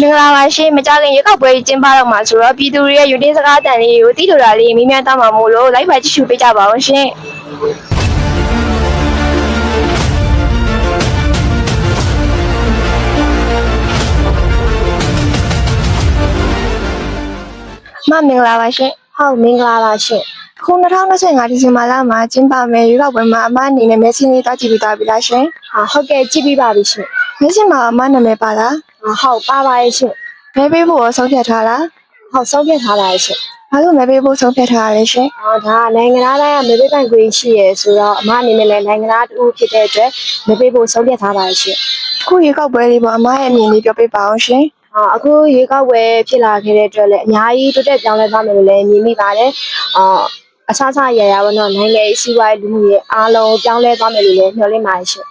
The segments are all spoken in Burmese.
မင်္ဂလာပါရှင်မကြခင်ရေကောက်ပွဲကြီးကျင်းပတော့မှာဆိုတော့ပြည်သူတွေရဲ့ယူတင်းစကားတန်လေးကိုတိလိုတာလေးမိမြန်တောင်းပါမို့လို့လိုက်ပါကြည့်ရှုပေးကြပါအောင်ရှင်မမင်္ဂလာပါရှင်ဟုတ်မင်္ဂလာပါရှင်အခု2025ဒီဇင်ဘာလမှာကျင်းပမယ်ရေကောက်ပွဲမှာအမအနေနဲ့မဲဆင်းလေးတောက်ကြည့်ပြီးသားပြီလားရှင်ဟာဟုတ်ကဲ့ကြည့်ပြီးပါပြီရှင်မဲဆင်းမှာအမနာမည်ပါလား ဟာဟုတ်ပါပါရဲ့ရှင်မဲပေးဖို့ရောဆုံးဖြတ်ထားလားဟုတ်ဆုံးဖြတ်ထားပါရဲ့ရှင်ဘာလို့မဲပေးဖို့ဆုံးဖြတ်ထားရလဲရှင်ဟာဒါကနိုင်ငံသားတိုင်းကမေပေးပိုင်ခွင့်ရှိရယ်ဆိုတော့အမအနေနဲ့လည်းနိုင်ငံသားတူဖြစ်တဲ့အတွက်မေပေးဖို့ဆုံးဖြတ်ထားပါရဲ့ရှင်အခုရေကောက်ပွဲလေးပေါ်အမရဲ့အမြင်လေးပြောပြပါအောင်ရှင်ဟာအခုရေကောက်ဝယ်ဖြစ်လာခဲ့တဲ့အတွက်လည်းအများကြီးတိုးတက်ပြောင်းလဲသွားမယ်လို့လည်းမြင်မိပါတယ်အာ အဆအဆရရပါတော့နိုင်ငံရေးစီးပွားရေးလူမှုရေးအားလုံးပြောင်းလဲသွားမယ်လို့လည်းမျှော်လင့်ပါတယ်ရှင်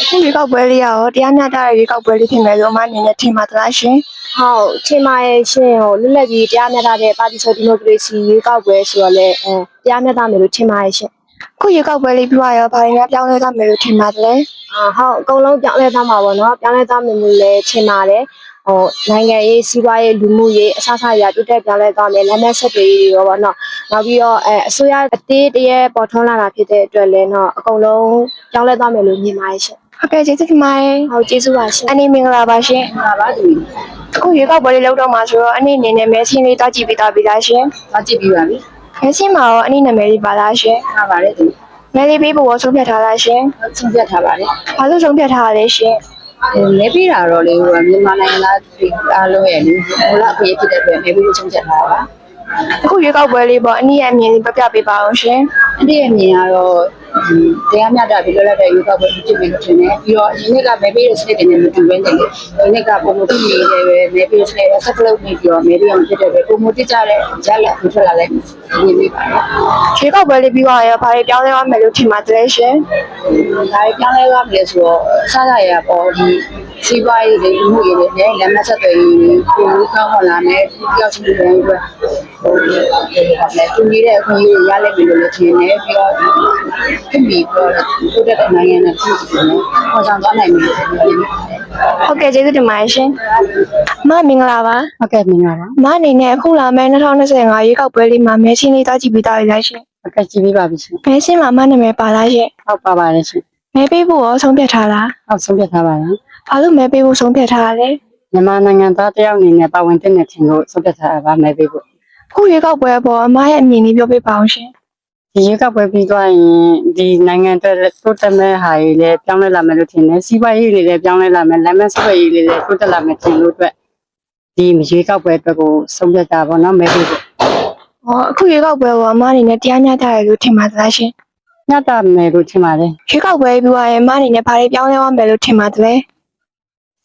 အခုရေကောက်ပွဲလေးရောတရားမျှတတဲ့ရေကောက်ပွဲလေးဖြစ်မယ်လို့အမအနေနဲ့ထင်ပါသလားရှင်ဟုတ်ထင်ပါရဲ့ရှင်ဟိုလွတ်လပ်ပြီးတရားမျှတတဲ့ပါတီဆိုဒီမိုကရေစီရေကောက်ပွဲဆိုတော့လည်းအဲတရားမျှတမယ်လို့ထင်ပါရဲ့ရှင်အခုရေကောက်ပွဲလေးပြီးသွားရောဘာတွေများပြောင်းလဲသွားမယ်လို့ထင်ပါသလဲအာဟုတ်အကုန်လုံးပြောင်းလဲသွားမှာပေါ့နော်ပြောင်းလဲသွားမယ်လို့လည်းထင်ပါတယ်ဟိုနိုင်ငံရေးစီးပွားရေးလူမှုရေးအစအစအရာတိုးတက်ပြောင်းလဲသွားမယ်လမ်းမဆက်တွေတွေရောပေါ့နော် နောက်ပြီးတော့အဲအစိုးရအသေးတည်းပေါ်ထွန်းလာတာဖြစ်တဲ့အတွက်လည်းတော့အကုန်လုံးပြောင်းလဲသွားမယ်လို့မြင်ပါတယ်ရှင်ဟုတ်ကဲ့ကျေးဇူးတင်ပါတယ်ဟုတ်ကျေးဇူးပါရှင်အနေမင်္ဂလာပါရှင်ပါပါသူအခုရေကောက်ပွဲလေးလုပ်တော့မှာဆိုတော့အနေအနေနဲ့မဲဆင်းလေးတောက်ကြည့်ပြီးသားပြီလားရှင်သွားကြည့်ပြီးပါပြီမဲဆင်းမှာရောအနေနာမည်လေးပါလားရှင်ထားပါတယ်သူမဲလေးပေးဖို့ရောဆုံးဖြတ်ထားလားရှင်ချင်းပြတ်ထားပါတယ်ဘာလို့ဆုံးဖြတ်ထားရလဲရှင်ဟိုလဲပြီးတာတော့လေဟိုမြန်မာနိုင်ငံသားတွေအားလုံးရဲ့လေဟိုလာဖေးဖြစ်တဲ့အတွက်လဲပြီးချင်းချက်ထားတာပါ အခုရေကောက်ပွဲလေးပေါ်အနည်းရဲ့အမြင်လေးပြပြပေးပါအောင်ရှင်အဲ့ဒီအမြင်ကတော့ဒီတရားမျှတပြီးလွတ်လပ်တဲ့ယူကပွဲဖြစ်မယ်လို့ထင်တယ်ပြီးတော့ဒီနေ့ကမဲပေးတဲ့စနစ်တွေနဲ့မတူဘဲနဲ့လေဒီနေ့ကပုံမတူနေတယ်ပဲမဲပေးတဲ့စနစ်ဆက်လုပ်နေပြီးတော့မဲပေးအောင်ဖြစ်တဲ့ပဲပုံမတိကြတဲ့ဂျက်လက်ကိုထွက်လာလိုက်မြင်မိပါတယ်ရေကောက်ပွဲလေးပြီးသွားရောဘာတွေပြောင်းလဲသွားမယ်လို့ထင်ပါသလဲရှင်ဒါပြောင်းလဲသွားပြီဆိုတော့အစားရရပေါ်ဒီစီးပွားရေးတွေလူမှုရေးတွေနဲ့လက်မဆက်တွေကိုကောင်းမလာနဲ့ကြောက်ချင်တဲ့အတွက်ဟိုလေ သူကြီးတဲ့အခွင့်အရေးရလိုက်ပြီလို့လည်းထင်တယ်ပြီးတော့ဖြစ်ပြီးတော့တိုးတက်တဲ့နိုင်ငံနဲ့ပြည်သူတွေပေါ်ဆောင်သွားနိုင်ပြီလို့ပြောနေတယ်ဟုတ်ကဲ့ကျေးဇူးတင်ပါတယ်ရှင်အမမင်္ဂလာပါဟုတ်ကဲ့မင်္ဂလာပါအမအနေနဲ့အခုလာမယ့်2025ရေကောက်ပွဲလေးမှာမဲဆင်းလေးတောက်ကြည့်ပြီးသားပြီလားရှင်ဟုတ်ကဲ့ကြည့်ပြီးပါပြီရှင်မဲဆင်းမှာအမနာမည်ပါလားရှင်ဟုတ်ပါပါတယ်ရှင်မဲပေးဖို့ရောဆုံးဖြတ်ထားလားဟုတ်ဆုံးဖြတ်ထားပါလားဘာလို့မဲပေးဖို့ဆုံးဖြတ်ထားရလဲမြန်မာနိုင်ငံသားတယောက်အနေနဲ့ပါဝင်တဲ့နေခြင်းကိုဆုံးဖြတ်ထားတာပါမယ်ပေးဖို့အ ခုရေကောက်ပွဲပေါ်အမရဲ့အမြင်လေးပြောပြပါအောင်ရှင်ဒီရွေးကောက်ပွဲပြီးသွားရင်ဒီနိုင်ငံအတွက်တိုးတက်မဲ့ဟာတွေလည်းပြောင်းလဲလာမယ်လို့ထင်တယ်စီးပွားရေးတွေလည်းပြောင်းလဲလာမယ်လမ်းမဆက်သွယ်ရေးတွေလည်းတိုးတက်လာမယ်ထင်လို့အတွက်ဒီရွေးကောက်ပွဲအတွက်ကိုဆုံးဖြတ်တာပေါ့နော်မဲပေးဖို့ဟောအခုရေကောက်ပွဲပေါ်အမအနေနဲ့တရားမျှတတယ်လို့ထင်ပါသလားရှင်ညတာမယ်လို့ထင်ပါတယ်ရေကောက်ပွဲပြီးသွားရင်အမအနေနဲ့ဘာတွေပြောင်းလဲသွားမယ်လို့ထင်ပါသလဲ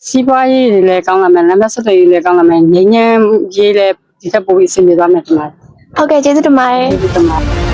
စီးပွားရေးတွေလည်းကောင်းလာမယ်လမ်းမဆက်သွယ်ရေးလည်းကောင်းလာမယ်ငြိမ်းချမ်းရေးလည်း ဒီထက်ပိုပြီးအဆင်ပြေသွားမယ်ထင်ပါတယ်ဟုတ်ကဲ့ကျေးဇူးတင်ပါတယ် ဒီလိုမှ